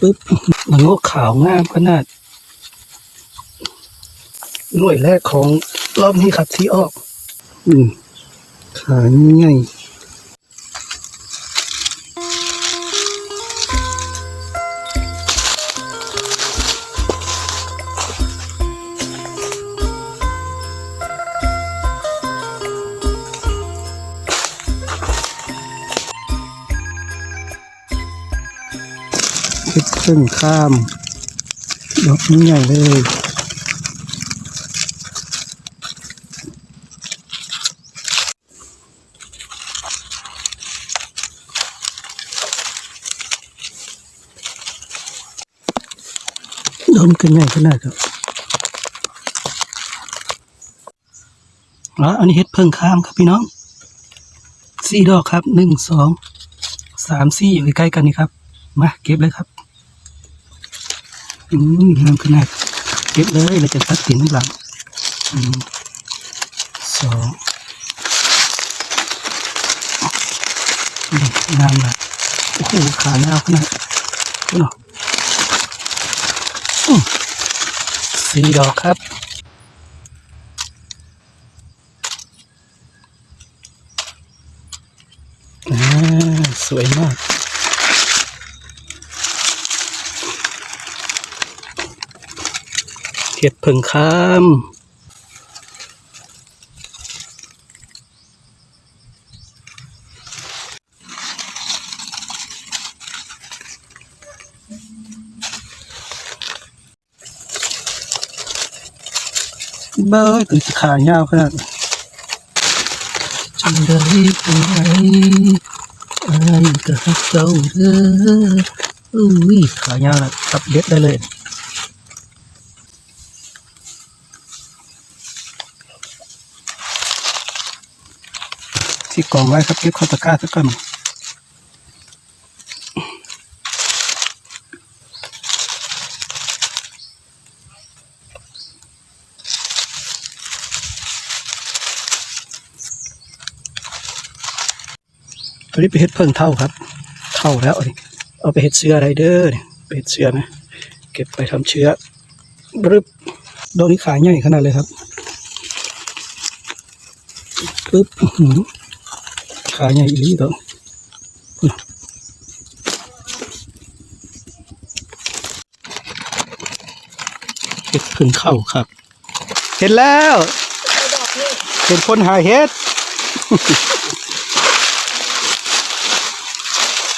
ปึ๊บมันก็ขาวงามขนาดหน่วยแรกของรอบนี้ครับที่ออก อืมขาใหญ่ เพื่องข้ามดอกนี้ใหญ่เลยโดนกันใหญ่ขนาดครับอ๋ออันนี้เฮ็ดเพิ่งข้ามครับพี่น้องสี่ดอกครับหนึ่งสองสามสี่อยู่ใกล้กันนี่ครับ มาเก็บเลยครับ อืมงามขนาดเก็บเลยเราจะตัดติ่นข้างหลังสองนี่งามเลยโอ้โหขายาวขนาดดูหน่อสี่ดอกครับสวยมาก เห็ดเพิ่งข้ามเบ้ยตัวขายาวขนาดนี้จำได้ไหมไอ้กับเจ้าเด้ออุ้ยขายาวแล้วตับเด็ดได้เลย ที่กองไว้ครับเก็บเข้าตะกร้าสักก่อนตัวนี้ไปเฮ็ดเพิ่งเท่าครับ เท่าแล้วนี่เอาไปเฮ็ดเสื้อไรเดอร์นี่ไปเฮ็ดเสื้อนะเก็บไปทำเชื้อบรึบดอกนี้ขายใหญ่ขนาดเลยครับปึ๊บ ขายใหญ่อีหลีตัวเฮ็ดขึ้นเข้าครับ เห็นแล้วเป็นคนหาเฮ็ด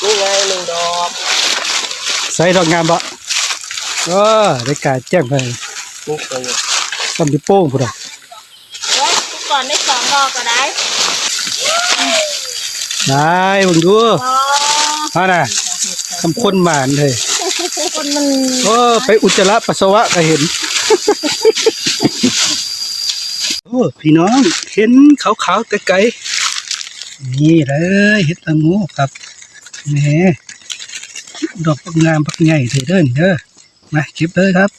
นี่ไงหนึ่งดอก ใส่ดอกงามบ่เออได้การแจ้งไปนี่ตัวนี้ทำดิโป้งพุ่นอะเว้ยทุกก่อนได้สองดอกก็ได้ ได้เบิ่งดูอ๋อเอาน่ะทำคนหมานเลยคนมันโอ้ไปอุจจาระปัสสาวะก็เห็น โอ้พี่น้องเห็นขาวๆแต่ไกลนี่เลยเห็ดละโงูครับแหมดอกปักงามปักใหญ่เถอะเด้อนี่เด้อมาเก็บเลยครับ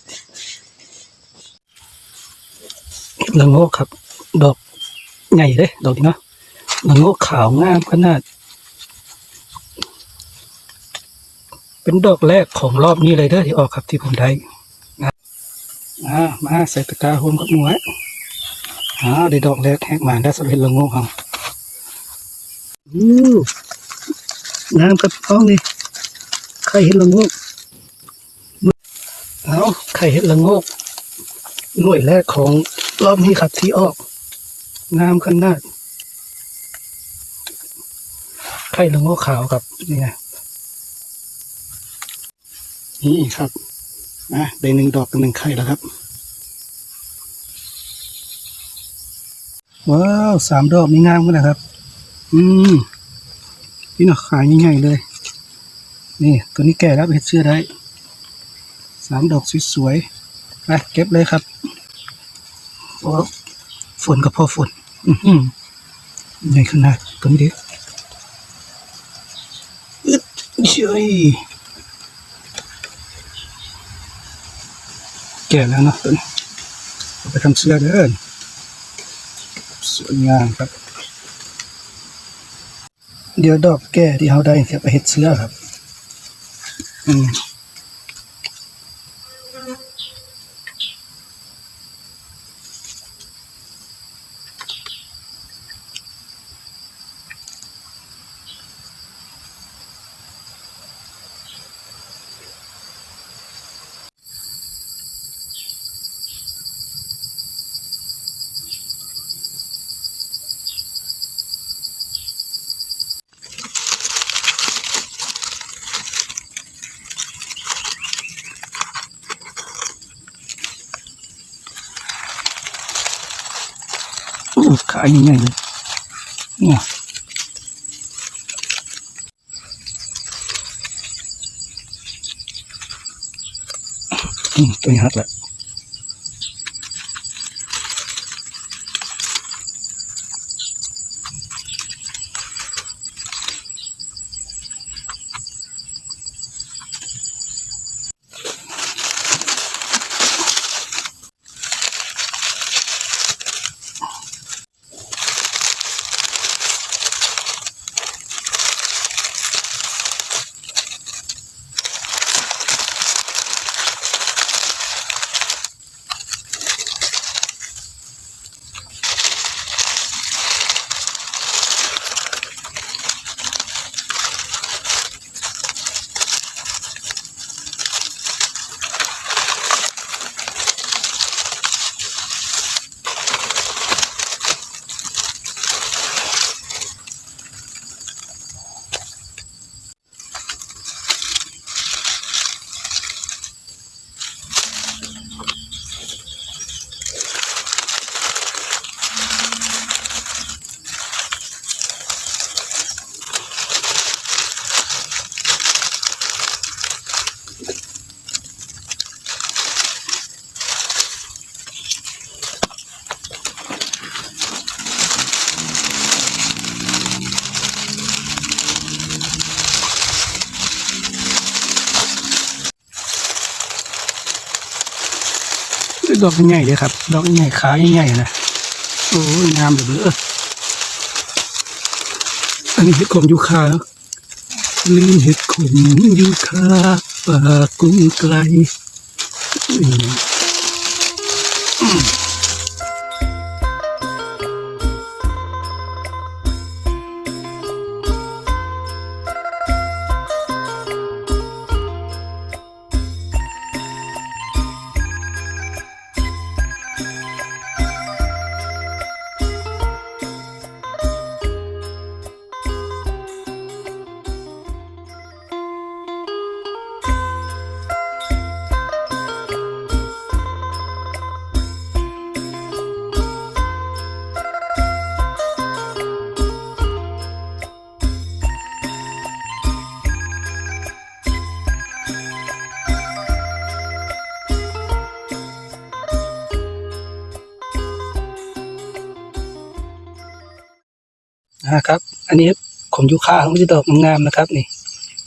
เห็ดละโงูครับ ดอกใหญ่เลยดอกนี้เนาะ ละโงูขาวงามขนาด เป็นดอกแรกของรอบนี้เลยเด้อที่ออกครับที่ผมได้นะอ่ามาใส่ตะกร้าห่มกับหมวยอ่าได้ดอกแรกแหกมาได้สำเร็จละโงกครับอู้งามครับพ้องนี่ไข่เห็ดละงกเอาไข่เห็ดละงกหน่วยแรกของรอบนี้ครับที่ออก งามขนาด ไข่ละโงกขาวครับนี่ไงนี่ครับอะได้หนึ่งดอกกับหนึ่งไข่แล้วครับ ว้าวสามดอกนี่งามกันนะครับ อืมนี่หนะขายง่ายๆเลย นี่ตัวนี้แก่แล้วไปเฮ็ดเชื่อได้สามดอกสวยๆไปเก็บเลยครับโอ้ฝนก็พอฝนอือหือใหญ่ขนาดตัวนี้ดิอึด เฉยแก่แล้วนะตัวนี้เอาไปทำเสื้อเด้อสวยงามครับ เดี๋ยวดอกแก่ที่เขาได้จะไปเห็ดเสื้อครับ อืม อันนี้ไงเลยเนี่ยอืมตัวนี้หักแล้ว ดอกใหญ่เลยครับ ดอกใหญ่ขาใหญ่ๆนะโอ้ยงามเหลือเบ้ออันนี้เห็ดขมยูคาเลิ้นเห็ดขมยูคาป่ากุ้งไกล อืมอ่าครับ อันนี้ขมยูคาของที่ดอกงามๆนะครับ นี่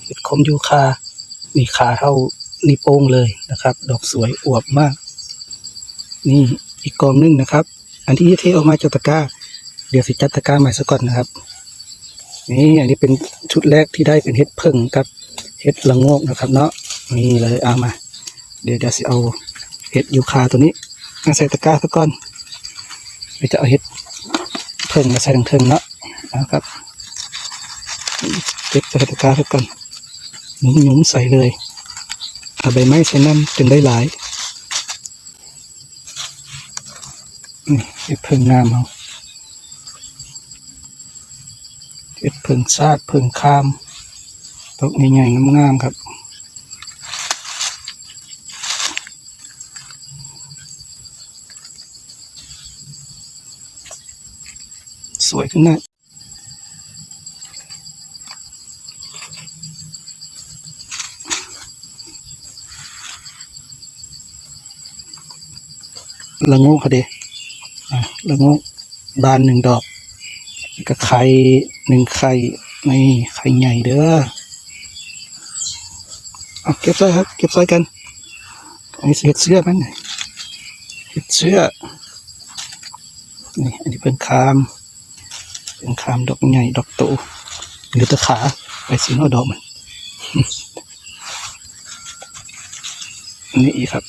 เห็ดขมยูคานี่ขาเท่านิ้วโป้งเลยนะครับ ดอกสวยอวบมาก นี่อีกกองหนึงนะครับ อันที่เทออกมาจากตะกร้า เดี๋ยวสิจัดตะกร้าใหม่ซะก่อนนะครับ นี่อันนี้เป็นชุดแรกที่ได้เป็นเห็ดเพิ่งกับเห็ดละงกนะครับ เนาะนี่เลยเอามา เดี๋ยวเดี๋ยวสิเอาเห็ดยูคาตัวนี้มาใส่ตะกร้าซะก่อนเดี๋ยวจะเอาเห็ดเพิ่งมาใส่ทางเทิงเนาะ นะครับเก็บใส่ตะกร้าก่อนหนุ่มหยุมใส่เลยเอาใบไม้ใส่น้ำจนได้หลายนี่เห็ดเพิ่งงามเอาเห็ดเพิ่งซาดเพิ่งคามตกใหญ่ๆงามๆครับสวยขึ้นนะ ละงกค่ะเดอะละงกบานหนึ่งดอกก็ไข่หนึ่งไข่นี่ไข่ใหญ่เด้อเอาเก็บใส่ครับ เก็บใส่กันอันนี้เห็ดเสื้อมันเห็ดเสื้อนี่อันนี้เป็นคาม เป็นคามดอกใหญ่ดอกโตหลือต่ขาไปสีนอดอกมันอันนี้อีกครับ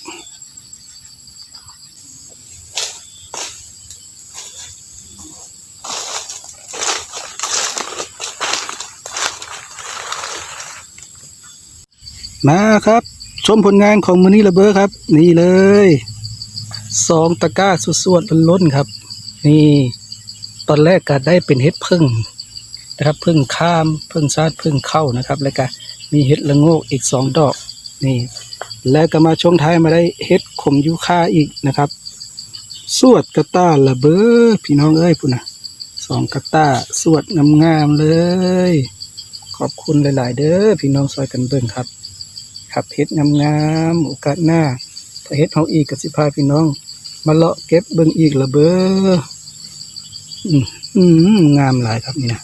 มาครับ ชมผลงานของมือนี้ระเบ้อครับ นี่เลยสองตะกร้าสวดๆล้นๆครับ นี่ ตอนแรกก็ได้เป็นเห็ดพึ่งนะครับ พึ่งข้ามพึ่งซาดพึ่งเข้านะครับ แล้วก็มีเห็ดละโงกอีกสองดอก นี่ แล้วก็มาช่วงท้ายมาได้เห็ดขมยูคาอีกนะครับสวดกระต้าละเบ้อพี่น้องเอ้ยพุ่นนะสองกระต้าสวดงามๆเลย ขอบคุณหลาย ๆ เด้อพี่น้องซอยกันเบิ่งครับ ขับเห็ดงามๆโอกาสหน้าถ้าเห็ดเฮาอีกก็สิพาพี่น้อง มาเลาะเก็บเบิ่งอีกละเบ้ออืมอืมงามหลายครับนี่นะ